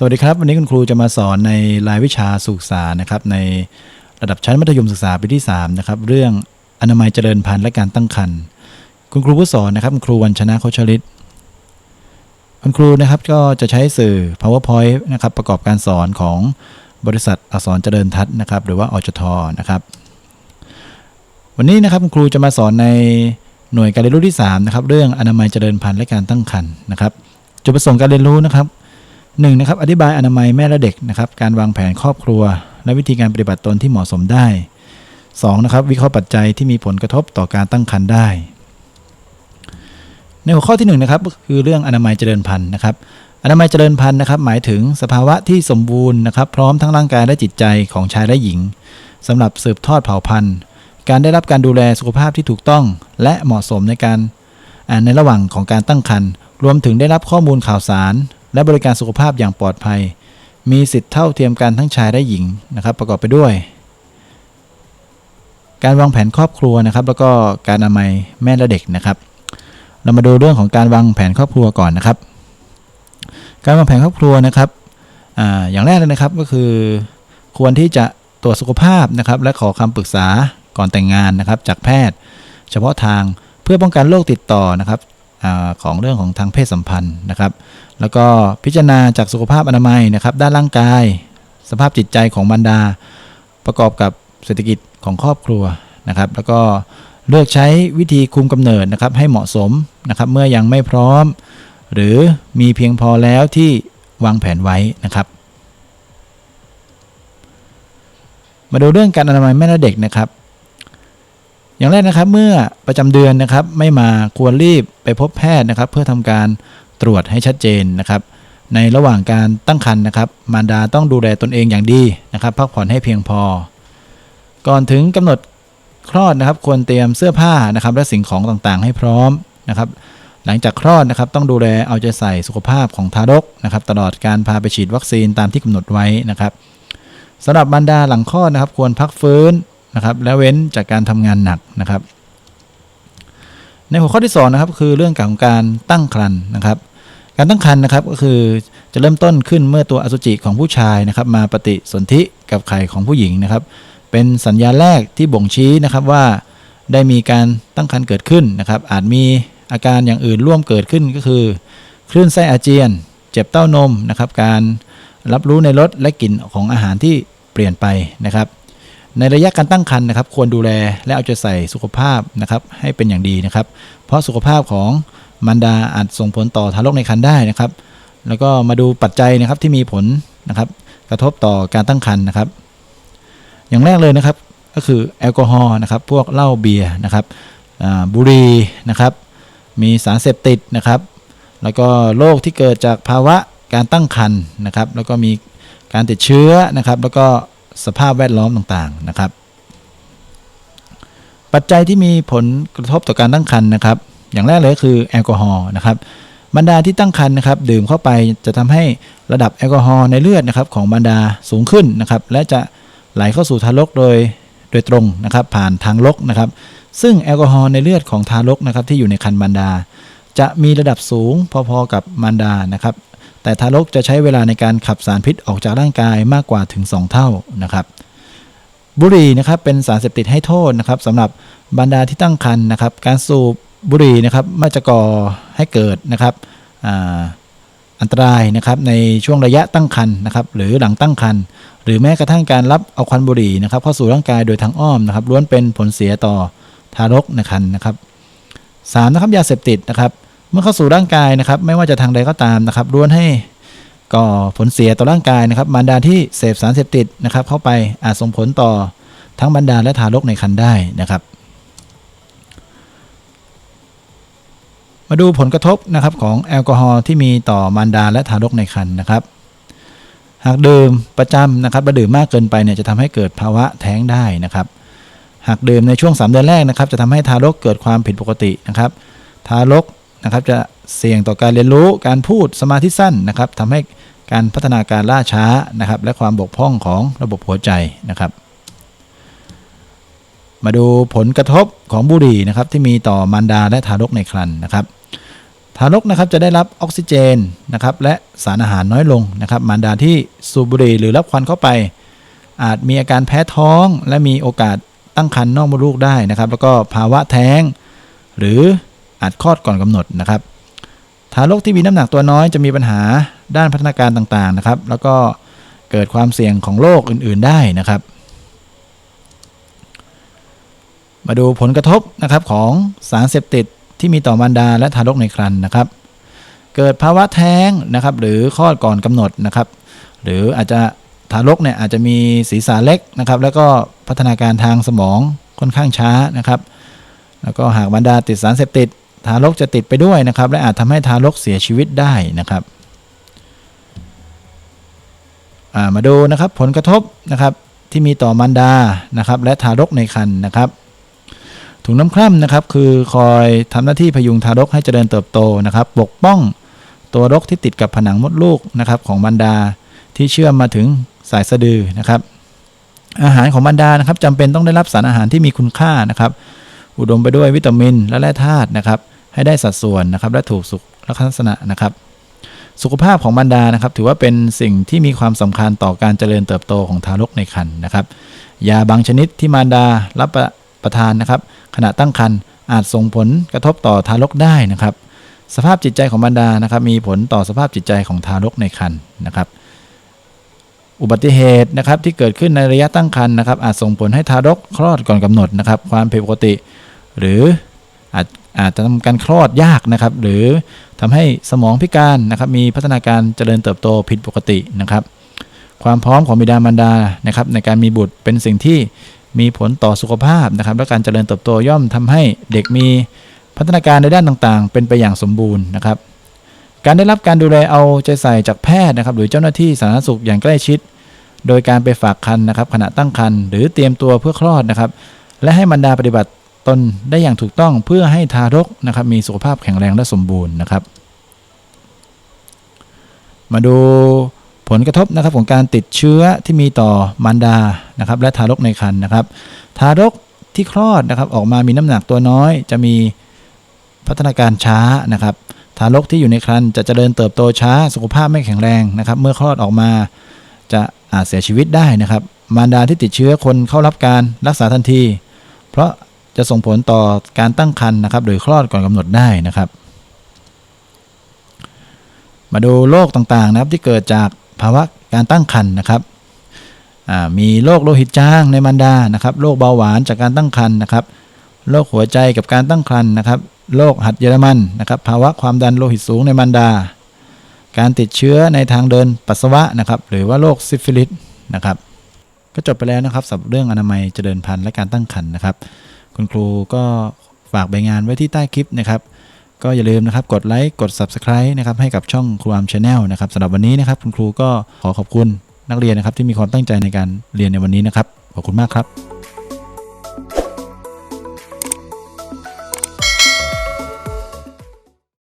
สวัสดีครับ วันนี้คุณครูจะมาสอนในรายวิชาสุขศึกษานะครับ ในระดับชั้นมัธยมศึกษาปีที่3นะครับเรื่องอนามัยเจริญพันธุ์และการตั้งครรภ์คุณครูผู้สอนนะครับคุณครูวันชนะโคชลิตคุณครูนะครับก็จะใช้สื่อ powerpoint นะครับประกอบการสอนของบริษัทอักษรเจริญทัศน์นะครับ หรือว่าอจทนะครับ วันนี้นะครับคุณครูจะมาสอนใน หน่วยการเรียนรู้ที่3นะครับเรื่องอนามัยเจริญพันธุ์และการตั้งครรภ์นะครับ จุดประสงค์การเรียนรู้นะครับหนึ่งนะครับอธิบายอนามัยแม่และเด็กนะครับการวางแผนครอบครัว และวิธีการปฏิบัติตนที่เหมาะสมได้2นะครับวิเคราะห์ปัจจัยที่มีผลกระทบต่อการตั้งครรภ์ได้ ในหัวข้อที่1นงนะครับคือเรื่องอนามัยเจริญพันธุ์นะครับ อนามัยเจริญพันธุ์นะครับ หมายถึงสภาวะที่สมบูรณ์นะครับ พร้อมทั้งร่างกายและจิตใจของชายและหญิงสำหรับสืบทอดเผ่าพันธุ์ การได้รับการดูแลสุขภาพที่ถูกต้อง และเหมาะสมในการในระหว่างของการตั้งครรภ์รวมถึงได้รับข้อมูลข่าวสาร และบริการสุขภาพอย่างปลอดภัย มีสิทธิเท่าเทียมกันทั้งชายและหญิงนะครับ ประกอบไปด้วย การวางแผนครอบครัวนะครับ แล้วก็การอนามัยแม่และเด็กนะครับ เรามาดูเรื่องของการวางแผนครอบครัวก่อนนะครับ การวางแผนครอบครัวนะครับออย่างแรกเลยนะครับก็คือ ควรที่จะตรวจสุขภาพนะครับ และขอคำปรึกษา ก่อนแต่งงานนะครับ จากแพทย์ เฉพาะทางเพื่อป้องกันโรคติดต่อนะครับอของเรื่องของทางเพศสัมพันธ์นะครับ แล้วก็พิจารณาจากสุขภาพอนามัยนะครับ ด้านร่างกาย สภาพจิตใจของบรรดา ประกอบกับเศรษฐกิจของครอบครัวนะครับ แล้วก็เลือกใช้วิธีคุมกำเนิดนะครับ ให้เหมาะสมนะครับเมื่อยังไม่พร้อม หรือมีเพียงพอแล้วที่วางแผนไว้นะครับ มาดูเรื่องการอนามัยแม่และเด็กนะครับ อย่างแรกนะครับ เมื่อประจำเดือนนะครับไม่มาควรรีบไปพบแพทย์นะครับ เพื่อทำการตรวจให้ชัดเจนนะครับ ในระหว่างการตั้งครรภ์นะครับ มารดาต้องดูแลตนเองอย่างดีนะครับ พักผ่อนให้เพียงพอ ก่อนถึงกำหนดคลอดนะครับ ควรเตรียมเสื้อผ้านะครับ และสิ่งของต่างๆ ให้พร้อมนะครับ หลังจากคลอดนะครับ ต้องดูแลเอาใจใส่สุขภาพของทารกนะครับ ตลอดการพาไปฉีดวัคซีนตามที่กำหนดไว้นะครับสำหรับบรรดาหลังคลอดนะครับ ควรพักฟื้น นะครับและเว้นจากการทำงานหนักนะครับ ในหัวข้อที่2นะครับคือเรื่องของการตั้งครรภ์นะครับ การตั้งครรภ์นะครับก็คือจะเริ่มต้นขึ้นเมื่อตัวอสุจิของผู้ชายนะครับ มาปฏิสนธิกับไข่ของผู้หญิงนะครับ เป็นสัญญาณแรกที่บ่งชี้นะครับว่าได้มีการตั้งครรภ์เกิดขึ้นนะครับ อาจมีอาการอย่างอื่นร่วมเกิดขึ้นก็คือ คลื่นไส้อาเจียน เจ็บเต้านมนะครับ การรับรู้ในรสและกลิ่นของอาหารที่เปลี่ยนไปนะครับ ในระยะการตั้งครรภ์นะครับ ควรดูแลและเอาใจใส่สุขภาพนะครับ ให้เป็นอย่างดีนะครับ เพราะสุขภาพของมารดาอาจส่งผลต่อทารกในครรภ์ได้นะครับ แล้วก็มาดูปัจจัยนะครับที่มีผลนะครับ กระทบต่อการตั้งครรภ์นะครับ อย่างแรกเลยนะครับก็คือแอลกอฮอล์นะครับ พวกเหล้าเบียร์นะครับบุหรี่นะครับ มีสารเสพติดนะครับ แล้วก็โรคที่เกิดจากภาวะการตั้งครรภ์นะครับ แล้วก็มีการติดเชื้อนะครับ แล้วก็ สภาพแวดล้อมต่างๆนะครับ ปัจจัยที่มีผลกระทบต่อการตั้งครรภ์นะครับ อย่างแรกเลยก็คือแอลกอฮอล์นะครับบรรดาที่ตั้งครรภ์นะครับ ดื่มเข้าไปจะทำให้ระดับแอลกอฮอล์ในเลือดนะครับ ของบรรดาสูงขึ้นนะครับ และจะไหลเข้าสู่ทารกโดยโดยตรงนะครับ ผ่านทางลกนะครับ ซึ่งแอลกอฮอล์ในเลือดของทารกนะครับ ที่อยู่ในครรภ์มารดา จะมีระดับสูงพอๆกับมารดานะครับ แต่ทารกจะใช้เวลาในการขับสารพิษออกจากร่างกายมากกว่าถึง 2 เท่านะครับ บุหรี่นะครับเป็นสารเสพติดให้โทษนะครับสำหรับบรรดาที่ตั้งครรภ์นะครับ การสูบบุหรี่นะครับม่จะก่อให้เกิดนะครับอ,อันตรายนะครับในช่วงระยะตั้งครรภ์นะครับ หรือหลังตั้งครรภ์หรือแม้กระทั่งการรับเอาควันบุหรี่นะครับเข้าสู่ร่างกายโดยทางอ้อมนะครับล้วนเป็นผลเสียต่อทารกในครรภ์นะครับสามนะครับยาเสพติดนะครับ เมื่อเข้าสู่ร่างกายนะครับ ไม่ว่าจะทางใดก็ตามนะครับล้วนให้ก่อผลเสียต่อร่างกายนะครับ มารดาที่เสพสารเสพติดนะครับ เข้าไปอาจส่งผลต่อทั้งบรรดาและทารกในครรภ์ได้นะครับ มาดูผลกระทบนะครับของแอลกอฮอล์ที่มีต่อมารดาและทารกในครรภ์นะครับ หากดื่มประจำนะครับและดื่มมากเกินไปเนี่ยจะทำให้เกิดภาวะแท้งได้นะครับ หากดื่มในช่วง 3 เดือนแรกนะครับ จะทำให้ทารกเกิดความผิดปกตินะครับ ทารก นะครับจะเสี่ยงต่อการเรียนรู้การพูดสมาธิสั้นนะครับทำให้การพัฒนาการล่าช้านะครับ และความบกพร่องของระบบหัวใจนะครับ มาดูผลกระทบของบุหรี่นะครับที่มีต่อมารดาและทารกในครรภ์นะครับ ทารกนะครับจะได้รับออกซิเจนนะครับและสารอาหารน้อยลงนะครับ มารดาที่สูบบุหรี่หรือรับควันเข้าไป อาจมีอาการแพ้ท้อง และมีโอกาสตั้งครรภ์นอกมดลูกได้นะครับ แล้วก็ภาวะแท้ง หรือ อาจคลอดก่อนกำหนดนะครับ ทารกที่มีน้ำหนักตัวน้อยจะมีปัญหาด้านพัฒนาการต่างๆนะครับ แล้วก็เกิดความเสี่ยงของโรคอื่นๆได้นะครับ มาดูผลกระทบนะครับของสารเสพติดที่มีต่อมารดาและทารกในครรภ์นะครับ เกิดภาวะแท้งนะครับ หรือคลอดก่อนกำหนดนะครับ หรืออาจจะทารกเนี่ยอาจจะมีศีรษะเล็กนะครับ แล้วก็พัฒนาการทางสมองค่อนข้างช้านะครับ แล้วก็หากบรรดาติดสารเสพติด ทารกจะติดไปด้วยนะครับ และอาจทำให้ทารกเสียชีวิตได้นะครับามาดูนะครับผลกระทบนะครับที่มีต่อมารดานะครับ และทารกในครรภ์นะครับถุงน้ำคร่ำนะครับ คือคอยทำหน้าที่พยุงทารกให้เจริญเติบโตนะครับ ปกป้องตัวรกที่ติดกับผนังมดลูกนะครับของมารดาที่เชื่อมมาถึงสายสะดือนะครับ อาหารของมารดานะครับจำเป็นต้องได้รับสารอาหารที่มีคุณค่านะครับ อุดมไปด้วยวิตามินและแร่ธาตุนะครับ ให้ได้สัดส่วนนะครับ และถูกสุขลักษณะนะครับ สุขภาพของมารดานะครับ ถือว่าเป็นสิ่งที่มีความสำคัญต่อการเจริญเติบโตของทารกในครรภ์นะครับ ยาบางชนิดที่มารดารับประประทานนะครับ ขณะตั้งครรภ์อาจส่งผลกระทบต่อทารกได้นะครับ สภาพจิตใจของมารดานะครับ มีผลต่อสภาพจิตใจของทารกในครรภ์นะครับอุบัติเหตุนะครับที่เกิดขึ้นในระยะตั้งครรภ์นะครับอาจส่งผลให้ทารกคลอดก่อนกำหนดนะครับ ความผิดปกติ หรืออาจอาจจะทำการคลอดยากนะครับ หรือทำให้สมองพิการนะครับ มีพัฒนาการเจริญเติบโตผิดปกตินะครับ ความพร้อมของบิดามารดานะครับ ในการมีบุตรเป็นสิ่งที่มีผลต่อสุขภาพนะครับ และการเจริญเติบโตย่อมทำให้เด็กมีพัฒนาการในด้านต่างๆ เป็นไปอย่างสมบูรณ์นะครับ การได้รับการดูแลเอาใจใส่จากแพทย์นะครับ หรือเจ้าหน้าที่สาธารณสุขอย่างใกล้ชิด โดยการไปฝากคันนะครับ ขณะตั้งครรภ์หรือเตรียมตัวเพื่อคลอดนะครับ และให้มารดาปฏิบัติ ตนได้อย่างถูกต้องเพื่อให้ทารกนะครับมีสุขภาพแข็งแรงและสมบูรณ์นะครับ มาดูผลกระทบนะครับของการติดเชื้อที่มีต่อมารดานะครับและทารกในครรภ์นะครับ ทารกที่คลอดนะครับออกมามีน้ำหนักตัวน้อย จะมีพัฒนาการช้านะครับ ทารกที่อยู่ในครรภ์จะเจริญเติบโตช้าสุขภาพไม่แข็งแรงนะครับ เมื่อคลอดออกมาจะอาจเสียชีวิตได้นะครับ มารดาที่ติดเชื้อคนเข้ารับการรักษาทันที เพราะ จะส่งผลต่อการตั้งครรภ์นะครับหรือคลอดก่อนกำหนดได้นะครับ มาดูโรคต่างๆนะครับที่เกิดจากภาวะการตั้งครรภ์นะครับมีโรคโลหิตจางในมารดานะครับโรคเบาหวานจากการตั้งครรภ์นะครับโรคหัวใจกับการตั้งครรภ์นะครับโรคหัดเยอรมันนะครับภาวะความดันโลหิตสูงในมารดา การติดเชื้อในทางเดินปัสสาวะนะครับหรือว่าโรคซิฟิลิสนะครับก็จบไปแล้วนะครับสำหรับเรื่องอนามัยเจริญพันธุ์และการตั้งครรภ์นะครับ คุณครูก็ฝากใบงานไว้ที่ใต้คลิปนะครับ ก็อย่าลืมนะครับกดไลค์กด Subscribe นะครับให้กับช่องครูอามชาแนลนะครับสำหรับวันนี้นะครับ คุณครูก็ขอขอบคุณนักเรียนนะครับที่มีความตั้งใจในการเรียนในวันนี้นะครับ ขอบคุณมากครับ